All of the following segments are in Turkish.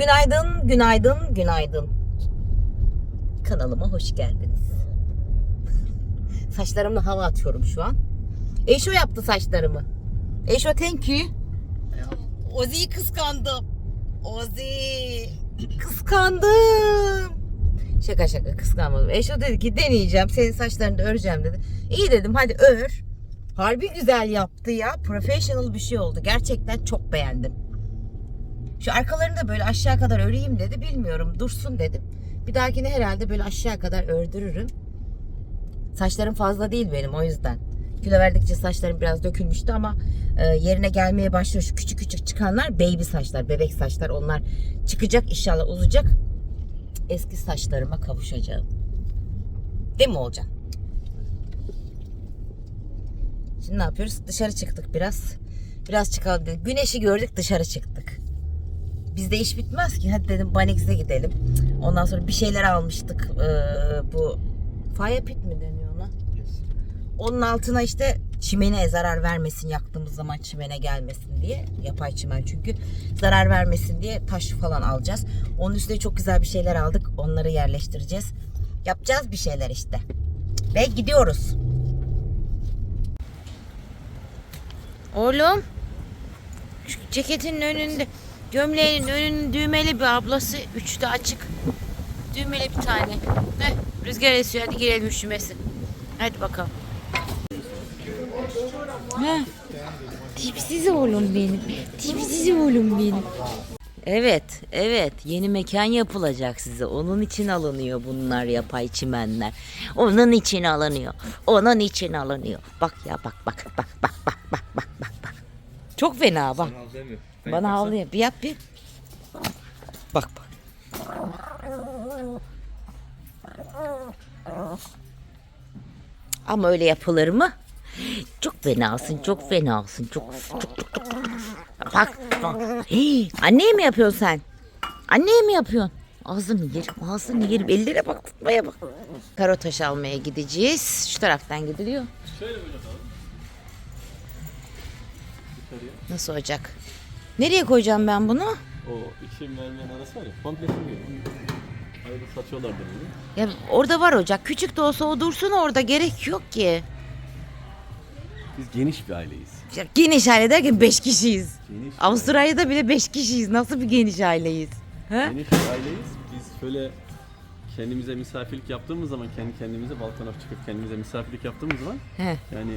Günaydın, günaydın, günaydın. Kanalıma hoş geldiniz. Saçlarımla hava atıyorum şu an. Eşo yaptı saçlarımı. Eşo thank you. Ozi'yi kıskandım. Ozi. Kıskandım. Şaka şaka kıskanmadım. Eşo dedi ki deneyeceğim. Senin saçlarını da öreceğim dedi. İyi dedim hadi ör. Harbi güzel yaptı ya. Professional bir şey oldu. Gerçekten çok beğendim. Şu arkalarını da böyle aşağı kadar öreyim dedi. Bilmiyorum. Dursun dedim. Bir dahakine herhalde böyle aşağı kadar ördürürüm. Saçlarım fazla değil benim o yüzden. Kilo verdikçe saçlarım biraz dökülmüştü ama e, yerine gelmeye başlıyor. Şu küçük küçük çıkanlar baby saçlar, bebek saçlar. Onlar çıkacak inşallah uzayacak. Eski saçlarıma kavuşacağım. Değil mi Olcan? Şimdi ne yapıyoruz? Dışarı çıktık biraz. Biraz çıkalım dedik. Güneşi gördük dışarı çıktık. Bizde iş bitmez ki. Hadi dedim Banex'e gidelim. Ondan sonra bir şeyler almıştık. Ee, bu fire pit mi deniyor ona? Onun altına işte çimene zarar vermesin yaktığımız zaman çimene gelmesin diye. Yapay çimen çünkü. Zarar vermesin diye taş falan alacağız. Onun üstüne çok güzel bir şeyler aldık. Onları yerleştireceğiz. Yapacağız bir şeyler işte. Ve gidiyoruz. Oğlum. Şu ceketinin önünde, gömleğinin önünün düğmeli bir ablası. Üçte açık. Düğmeli bir tane. Heh, rüzgar esiyor. Hadi girelim üşümesin. Hadi bakalım. Heh. Tipsiz oğlum benim. Tipsiz oğlum benim. Evet, evet. Yeni mekan yapılacak size. Onun için alınıyor bunlar yapay çimenler. Onun için alınıyor. Onun için alınıyor. Bak ya bak bak bak bak bak bak bak bak bak. Çok fena bak. Bana havlıyor. Bir yap bir. Bak bak. Ama öyle yapılır mı? Çok fenasın, çok fenasın. Çok çok çok çok. Bak bak. Hii, anneye mi yapıyorsun sen? Anneye mi yapıyorsun? Ağzını yerim, ağzını yerim. Ellere bak, tutmaya bak. Karo taş almaya gideceğiz. Şu taraftan gidiliyor. Nasıl olacak? Nereye koyacağım ben bunu? O iki merdiven arası var ya komplesini Arada satıyorlardı bunu. Ya orada var ocak. Küçük de olsa o dursun orada. Gerek yok ki. Biz geniş bir aileyiz. Ya geniş aile derken 5 kişiyiz. Geniş bir Avustralya'da bile 5 kişiyiz. Nasıl bir geniş aileyiz? Aile- Geniş bir aileyiz. Biz şöyle kendimize misafirlik yaptığımız zaman kendi kendimize balkona çıkıp kendimize misafirlik yaptığımız zaman He. yani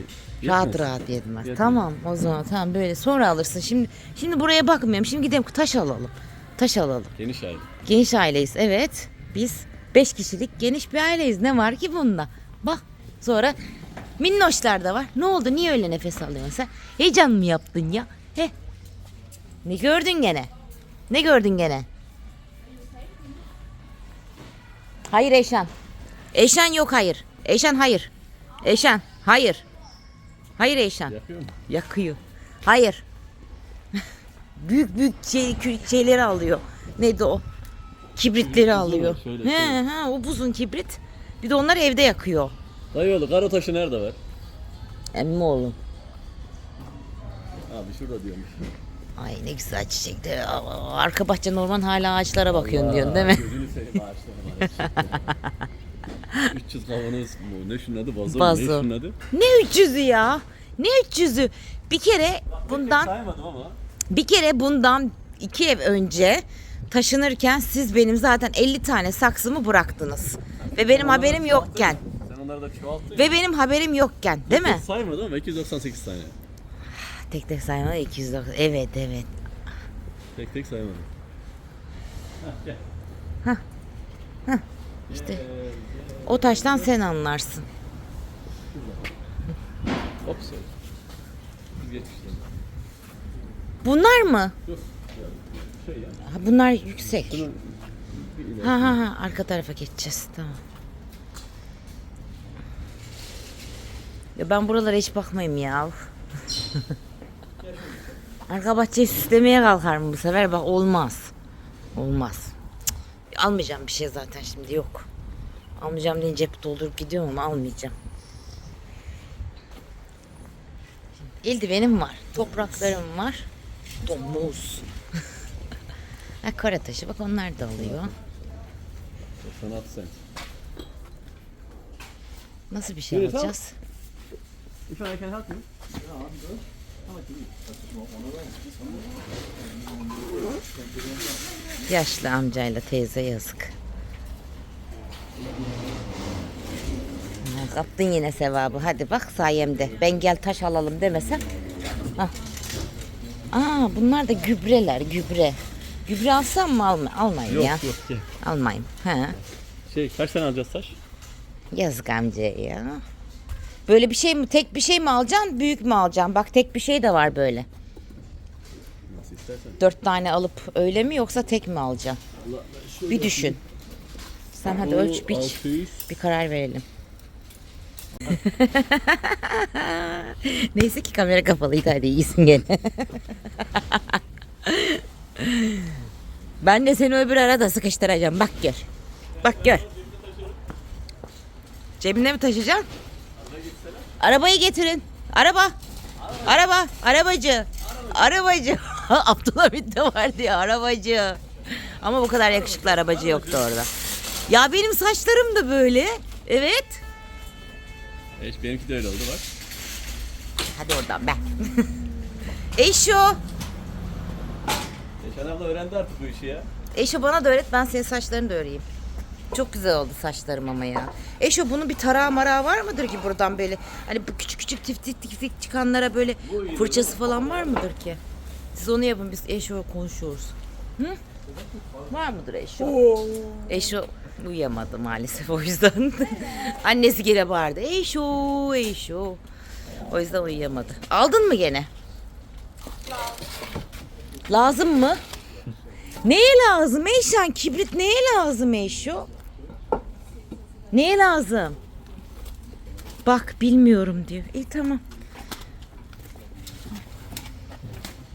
Rahat yetmez. rahat yetmez. Yetmez. Tamam o zaman tamam böyle sonra alırsın. Şimdi şimdi buraya bakmıyorum. Şimdi gidelim taş alalım. Taş alalım. Geniş aile. Geniş aileyiz. Evet. Biz 5 kişilik geniş bir aileyiz. Ne var ki bunda? Bak sonra minnoşlar da var. Ne oldu? Niye öyle nefes alıyorsun sen? Heyecan mı yaptın ya? He. Ne gördün gene? Ne gördün gene? Hayır Eşan. Eşan yok hayır. Eşan hayır. Eşan hayır. Hayır Eşan. Yapıyor mu? Yakıyor. Hayır. büyük büyük şey, şeyleri alıyor. Neydi o? Kibritleri alıyor. var, şöyle, he, şöyle. he, o buzun kibrit. Bir de onlar evde yakıyor. Dayıoğlu karo taşı nerede var? Emmi oğlum. Abi şurada diyormuş. Ay ne güzel çiçekler. Arka bahçe normal hala ağaçlara bakıyorsun diyorsun değil mi? Gözünü seveyim ağaçlarına var. 300 kavanoz mu? Ne şunun adı? Vazo? Vazo. Ne şunun adı? Ne 300'ü ya? Ne 300'ü? Bir kere bundan ama. bir kere bundan iki ev önce taşınırken siz benim zaten 50 tane saksımı bıraktınız. Ve benim haberim yokken. Sen onları da çoğalttın. Ve benim haberim yokken değil mi? Saymadım ama 298 tane. Tek tek sayma 290. Evet evet. Tek tek saymadım. İşte o taştan sen anlarsın. Hop. Bunlar mı? Şey. Ha, bunlar yüksek. Ha ha ha arka tarafa geçeceğiz. Tamam. Ya ben buralara hiç bakmayayım ya. arka bahçeyi süslemeye kalkarım bu sefer. Bak olmaz. Olmaz. Cık, Almayacağım bir şey zaten şimdi yok. Almayacağım diye cep doldurup gidiyorum ama almayacağım. Eldivenim var. Topraklarım var. Domuz. Ha, kara taşı bak onlar da alıyor. 96 cent. Nasıl bir şey alacağız? If I can help you. Yaşlı amcayla teyze yazık. Kaptın yine sevabı. Hadi bak sayemde. Ben gel taş alalım demesem. Hah. Aa bunlar da gübreler gübre. Gübre alsam mı alma, almayayım Yok ya. yok gel. Almayayım. Ha. Şey kaç tane alacağız taş? Yazık amcaya ya. Böyle bir şey mi? Tek bir şey mi alacaksın? Büyük mü alacaksın? Bak tek bir şey de var böyle. Nasıl istersen. Dört tane alıp öyle mi yoksa tek mi alacaksın? Bir düşün. Sen hadi ölç biç. 600. Bir karar verelim. Neyse ki kamera kapalıydı hadi iyisin gene. ben de seni öbür arada sıkıştıracağım. Bak gör. Bak gör. Cebinde mi taşıyacaksın? Arabayı getirin. Araba. Araba. Arabacı. Arabacı. Abdülhamit de var diye arabacı. Ama bu kadar yakışıklı arabacı yoktu orada. Ya benim saçlarım da böyle. Evet. Evet, benimki de öyle oldu bak. Hadi oradan be. Eşo. Eşan abla öğrendi artık bu işi ya. Eşo bana da öğret ben senin saçlarını da öreyim. Çok güzel oldu saçlarım ama ya. Eşo bunun bir tarağı marağı var mıdır ki buradan böyle? Hani bu küçük küçük tiftik tiftik çıkanlara böyle fırçası falan var mıdır ki? Siz onu yapın biz Eşo konuşuyoruz. Hı? Var mıdır Eşo? Eşo uyuyamadı maalesef o yüzden. Annesi gene bağırdı. Eşo, Eşo. O yüzden uyuyamadı. Aldın mı gene? Lazım mı? Neye lazım Eyşan? Kibrit neye lazım Eyşo? Neye lazım? Bak bilmiyorum diyor. İyi tamam.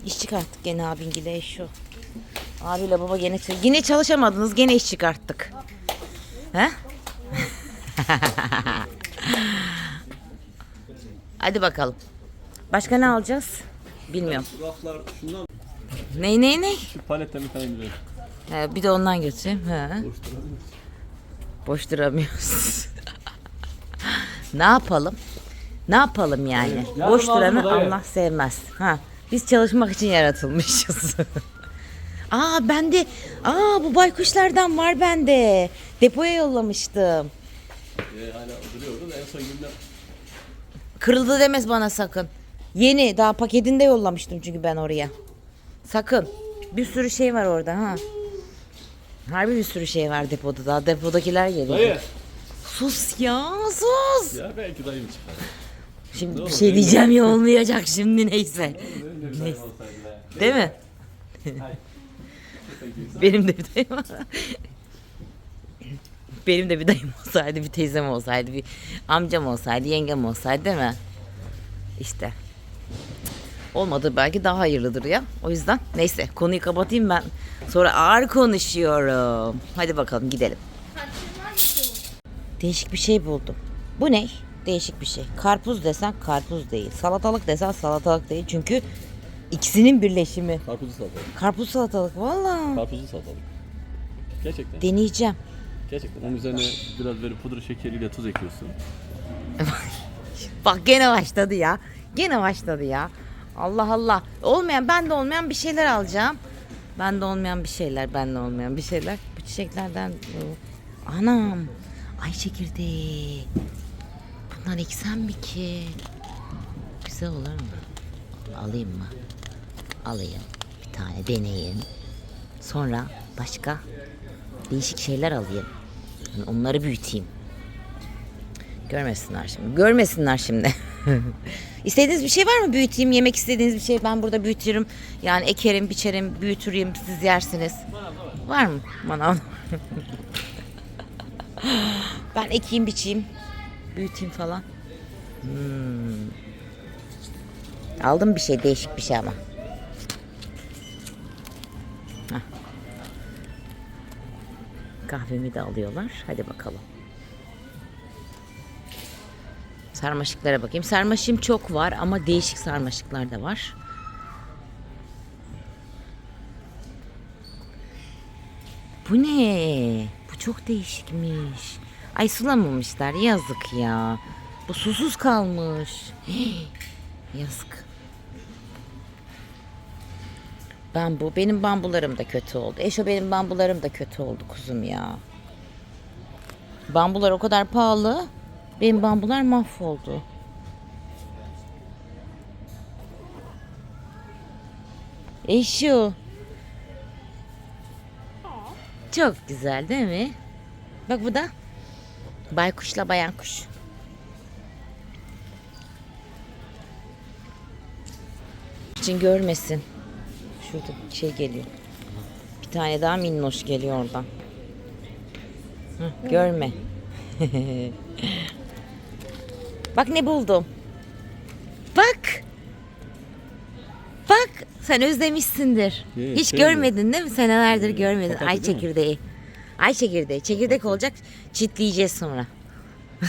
İş çıkarttık gene abingile Eyşo. Abiyle baba gene Yine çalışamadınız gene iş çıkarttık. He? Hadi bakalım. Başka ne alacağız? Bilmiyorum. Şundan Ney ney ney? şu paletten bir tane indiriyorum. He, bir de ondan götüreyim. He. Boş duramıyoruz. ne yapalım? Ne yapalım yani? yardım Boş duranı. Allah sevmez. Ha, biz çalışmak için yaratılmışız. aa bende, aa bu baykuşlardan var bende. Depoya yollamıştım. Ee, hala duruyordu en son günden Kırıldı demez bana sakın. Yeni daha paketinde yollamıştım çünkü ben oraya. Sakın. Bir sürü şey var orada ha. Harbi bir sürü şey var depoda daha depodakiler geliyor. Dayı. Sus ya sus. Ya belki dayım çıkar. Şimdi bir şey diyeceğim ya olmayacak şimdi neyse. Be. Değil mi? Benim de bir dayım Benim de bir dayım olsaydı, bir teyzem olsaydı, bir amcam olsaydı, yengem olsaydı değil mi? İşte. Olmadı belki daha hayırlıdır ya. O yüzden neyse konuyu kapatayım ben. Sonra ağır konuşuyorum. Hadi bakalım gidelim. Değişik bir şey buldum. Bu ne? Değişik bir şey. Karpuz desen karpuz değil. Salatalık desen salatalık değil. Çünkü ikisinin birleşimi. Karpuzu salatalık. Karpuz salatalık valla. Karpuzu salatalık. Gerçekten. Deneyeceğim. Gerçekten. Onun üzerine biraz böyle pudra şekeriyle tuz ekliyorsun. Bak gene başladı ya. Gene başladı ya. Allah Allah. Olmayan, bende olmayan bir şeyler alacağım. Bende olmayan bir şeyler, bende olmayan bir şeyler. Bu çiçeklerden... Anam. Ay çekirdeği. Bunlar eksem mi ki? Güzel olur mu? Alayım mı? Alayım. Bir tane deneyeyim. Sonra başka değişik şeyler alayım. Yani onları büyüteyim. Görmesinler şimdi. Görmesinler şimdi. İstediğiniz bir şey var mı büyüteyim? Yemek istediğiniz bir şey ben burada büyütürüm. Yani ekerim, biçerim, büyütürüm. Siz yersiniz. Var mı? Manav. ben ekeyim, biçeyim. Büyüteyim falan. Hmm. Aldım bir şey, değişik bir şey ama. Hah. Kahvemi de alıyorlar. Hadi bakalım. Sarmaşıklara bakayım. Sarmaşım çok var ama değişik sarmaşıklar da var. Bu ne? Bu çok değişikmiş. Ay sulamamışlar. Yazık ya. Bu susuz kalmış. Hii, Yazık. Bambu. Benim bambularım da kötü oldu. Eşo benim bambularım da kötü oldu kuzum ya. Bambular o kadar pahalı. Benim bambular mahvoldu. Eşo. Çok güzel değil mi? Bak bu da baykuşla bayan kuş. için görmesin. Şurada bir şey geliyor. Bir tane daha minnoş geliyor oradan. Hı, görme. Bak ne buldum. Bak. Bak sen özlemişsindir. Ne, Hiç şey mi? görmedin değil mi? Senelerdir görmedin. papatya Ay mi? çekirdeği. Ay çekirdeği. Çekirdek olacak. Çitleyeceğiz sonra.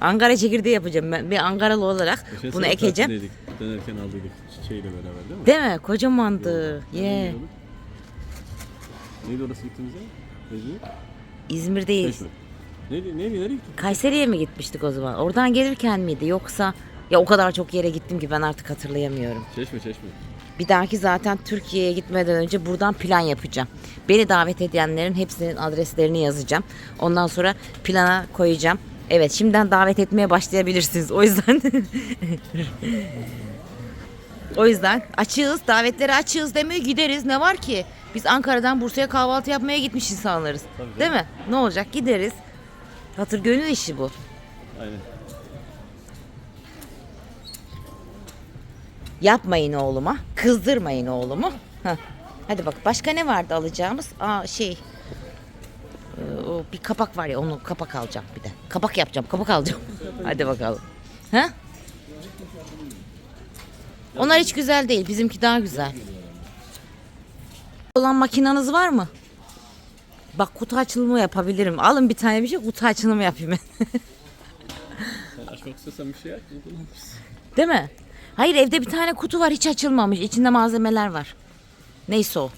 Ankara çekirdeği yapacağım ben. Bir Ankaralı olarak Geçen bunu sene ekeceğim. tatildeydik. Dönerken aldıydık çiçeğiyle beraber değil mi? Değil mi? Kocamandı. Ye. Orası? Neydi orası gittiğimiz yer? İzmir'deyiz. Çeşme. Neydi? Neydi? Nereye gittik? Kayseri'ye mi gitmiştik o zaman? Oradan gelirken miydi yoksa ya o kadar çok yere gittim ki ben artık hatırlayamıyorum. Çeşme Çeşme. Bir dahaki zaten Türkiye'ye gitmeden önce buradan plan yapacağım. Beni davet edenlerin hepsinin adreslerini yazacağım. Ondan sonra plana koyacağım. Evet şimdiden davet etmeye başlayabilirsiniz. O yüzden O yüzden açığız, davetleri açığız demeye gideriz. Ne var ki? Biz Ankara'dan Bursa'ya kahvaltı yapmaya gitmiş insanlarız. Tabii. Değil mi? Ne olacak? Gideriz. Hatır gönül işi bu. Aynen. Yapmayın oğluma. Kızdırmayın oğlumu. Heh. Hadi bak başka ne vardı alacağımız? Aa şey. Ee, O bir kapak var ya onu kapak alacağım bir de. Kapak yapacağım kapak alacağım. Hadi bakalım. Ha? Onlar hiç güzel değil. Bizimki daha güzel. Olan makinanız var mı? Bak kutu açılımı yapabilirim. Alın bir tane bir şey kutu açılımı yapayım ben. Sen açmak istiyorsan bir şey aç. buradan alırsın. Değil mi? Hayır evde bir tane kutu var hiç açılmamış. İçinde malzemeler var. Neyse o.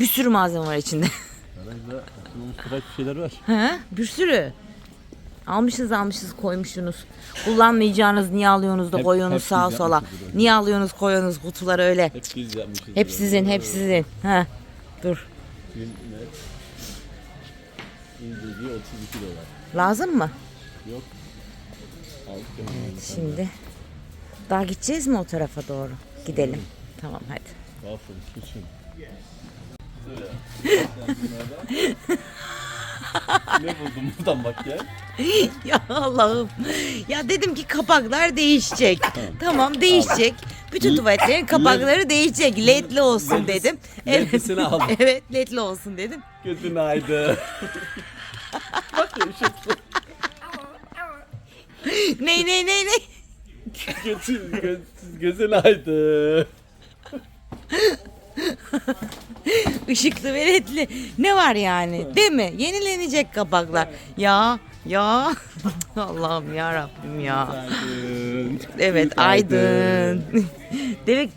Bir sürü malzeme var içinde. Açılmamış birkaç bir şeyler var. He? Bir sürü. Almışsınız almışsınız koymuşsunuz. Kullanmayacağınız niye alıyorsunuz da Hep- koyuyorsunuz hep sağa biz sola. yapmışız öyle. Niye alıyorsunuz koyuyorsunuz kutuları öyle. Hep biz yapmışız. Hep böyle. sizin hep sizin. He. Dur. Ne? İnceliği 32 dolar. Lazım mı? Yok. Aldık ya. Şimdi. Daha gideceğiz mi o tarafa doğru? Gidelim. Tamam hadi. Waffle, suçum. ne buldum buradan bak ya. ya Allah'ım. Ya dedim ki kapaklar değişecek. Tamam, değişecek. Bütün tuvaletlerin kapakları değişecek. Ledli olsun dedim. Evet. Ledlisini aldım. evet, ledli olsun dedim. Gözün aydı. bak ya şu Ney ney ney ney. gözün, göz, gözün aydı. Işıklı ve ledli. Ne var yani? Değil mi? Yenilenecek kapaklar. Ya ya Allah'ım ya Rabbim ya. Aydın. Evet aydın. Deve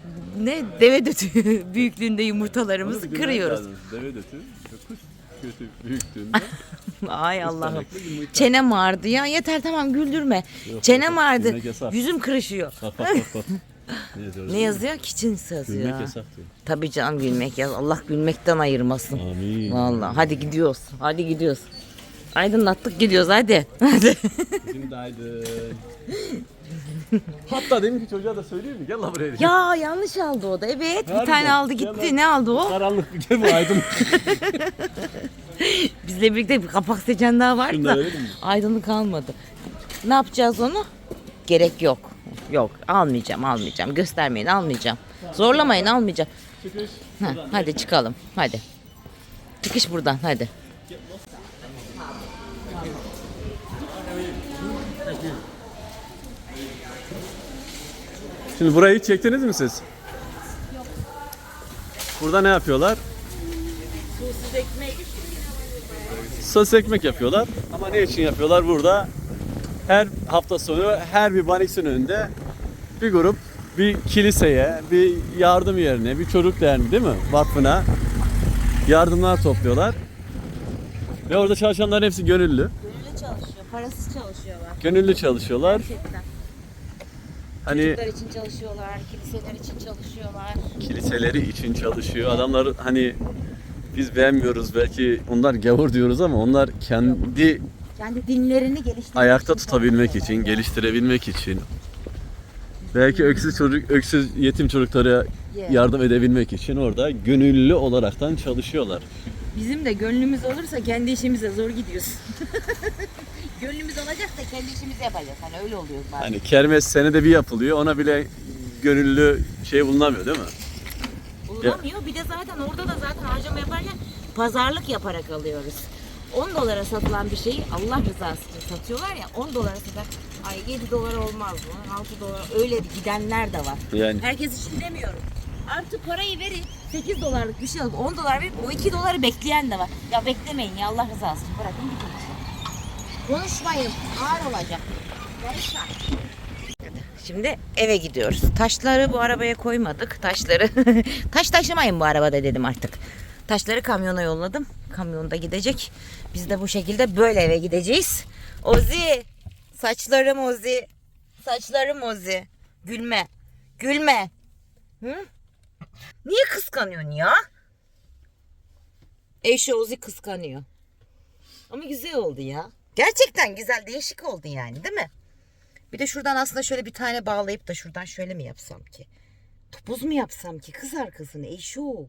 ne deve dötü büyüklüğünde yumurtalarımızı kırıyoruz. Deve dötü. Kuş kötü büyüktüğünde. Ay Allah'ım. Çenem ağrıdı ya. Yeter tamam güldürme. Yok, Çenem ağrıdı. Yüzüm kırışıyor. Ne yazıyor? Ne yazıyor? Kitchens yazıyor. Gülmek yasak diyor. Tabii canım gülmek yaz. Allah gülmekten ayırmasın. Amin. Vallahi hadi gidiyoruz. Hadi gidiyoruz. Aydınlattık gidiyoruz hadi. Hadi. Şimdi aydın. Hatta demin ki çocuğa da söyleyeyim mi? Gel lan buraya. ya yanlış aldı o da. Evet bir Harbiden. tane aldı gitti. lan. Ne aldı o? Karanlık bir gel bu aydın. Bizle birlikte bir kapak seçen daha vardı Şunu da da. verelim mi? Aydınlık kalmadı. Ne yapacağız onu? Gerek yok. Yok almayacağım almayacağım. Göstermeyin almayacağım. Zorlamayın almayacağım. Çıkış. Heh, hadi çıkalım hadi. Çıkış buradan hadi. Şimdi burayı hiç çektiniz mi siz? Burada ne yapıyorlar? Susuz ekmek. Sos ekmek yapıyorlar. Ama ne için yapıyorlar? Burada her hafta sonu her bir baniksin önünde bir grup bir kiliseye, bir yardım yerine, bir çocuk derneği değil mi? Vakfına yardımlar topluyorlar. Ve orada çalışanların hepsi gönüllü. Gönüllü çalışıyor, parasız çalışıyorlar. Gönüllü çalışıyorlar. Gerçekten. Hani Çocuklar için çalışıyorlar, kiliseler için çalışıyorlar. kiliseleri için çalışıyor. Adamlar hani biz beğenmiyoruz belki onlar gavur diyoruz ama onlar kendi Kendi dinlerini geliştirmek ayakta tutabilmek için, geliştirebilmek için belki öksüz çocuk, öksüz yetim çocuklara yardım edebilmek için orada gönüllü olaraktan çalışıyorlar. Bizim de gönlümüz olursa kendi işimize zor gidiyoruz. Gönlümüz olacak da kendi işimizi yapacağız. Hani öyle oluyor bazen. Hani kermes senede bir yapılıyor. Ona bile gönüllü şey bulunamıyor değil mi? Bulunamıyor. Bir de zaten orada da zaten harcama yaparken pazarlık yaparak alıyoruz. 10 dolara satılan bir şeyi Allah rızası için satıyorlar ya 10 dolara satar. Ay 7 dolar olmaz mı? 6 dolar öyle gidenler de var. Yani Herkes için demiyorum. Artı parayı verin 8 dolarlık bir şey alıp 10 dolar verip o 2 doları bekleyen de var. Ya beklemeyin ya Allah rızası için bırakın gidin. Konuşmayın ağır olacak. Konuşma. Şimdi eve gidiyoruz. Taşları bu arabaya koymadık. Taşları taş taşımayın bu arabada dedim artık. Taşları kamyona yolladım. Kamyonda gidecek. Biz de bu şekilde böyle eve gideceğiz. Ozi. Saçlarım Ozi. Saçlarım Ozi. Gülme. Gülme. Hı? Niye kıskanıyorsun ya? Eşi Ozi kıskanıyor. Ama güzel oldu ya. Gerçekten güzel, değişik oldu yani değil mi? Bir de şuradan aslında şöyle bir tane bağlayıp da şuradan şöyle mi yapsam ki? Topuz mu yapsam ki? Kız arkasını Eşo.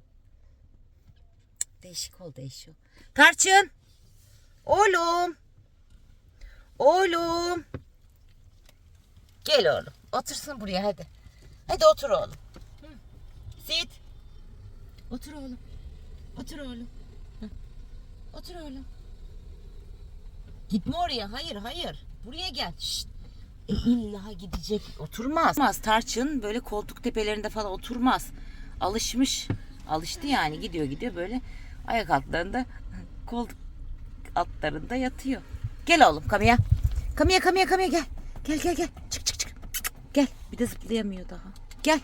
Değişik oldu Eşo. Tarçın. Oğlum. Oğlum. Gel oğlum. Otursun buraya hadi. Hadi otur oğlum. Sit. Otur oğlum. Otur oğlum. Otur oğlum. Gitme oraya. Hayır hayır. Buraya gel. Şşt. E, illa gidecek. Oturmaz. Oturmaz. Tarçın böyle koltuk tepelerinde falan oturmaz. Alışmış. Alıştı yani. Gidiyor gidiyor böyle ayak altlarında koltuk altlarında yatıyor. Gel oğlum Kamiya. Kamiya Kamiya Kamiya gel. Gel gel gel. Çık çık çık. Gel. Bir de zıplayamıyor daha. Gel.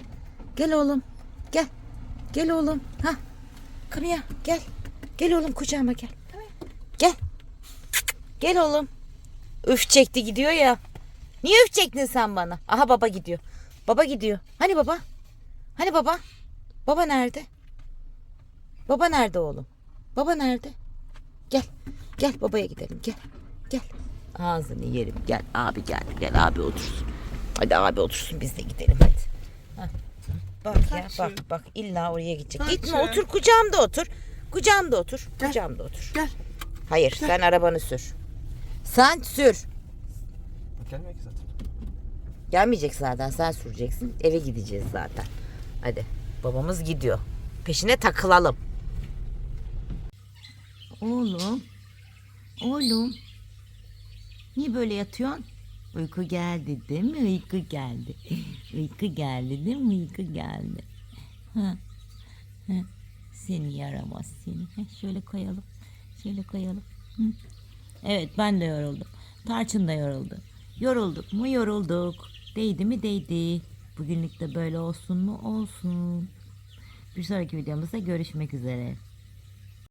Gel oğlum. Gel. Gel oğlum. Ha. Kamiya gel. Gel oğlum kucağıma gel. Gel. Gel oğlum. Üf çekti gidiyor ya. Niye üf çektin sen bana? Aha baba gidiyor. Baba gidiyor. Hani baba? Hani baba? Baba nerede? Baba nerede oğlum? Baba nerede? Gel. Gel babaya gidelim. Gel. Gel. Ağzını yerim. Gel abi gel. Gel abi otursun. Hadi abi otursun biz de gidelim hadi. Hah. Bak ya bak bak illa oraya gidecek. Gitme otur kucağımda otur. Kucağımda otur. Kucağımda otur. Gel. Hayır sen arabanı sür. Sen sür. Gelmiyor ki zaten. Gelmeyecek zaten sen süreceksin. Eve gideceğiz zaten. Hadi babamız gidiyor. Peşine takılalım. Oğlum. Oğlum. Niye böyle yatıyorsun? Uyku geldi değil mi? Uyku geldi. Uyku geldi değil mi? Uyku geldi. Ha. Ha. Seni yaramaz seni. Ha, şöyle koyalım. Şöyle koyalım. Hı. Evet ben de yoruldum. Tarçın da yoruldu. Yorulduk mu yorulduk. Değdi mi değdi. Bugünlük de böyle olsun mu olsun. Bir sonraki videomuzda görüşmek üzere.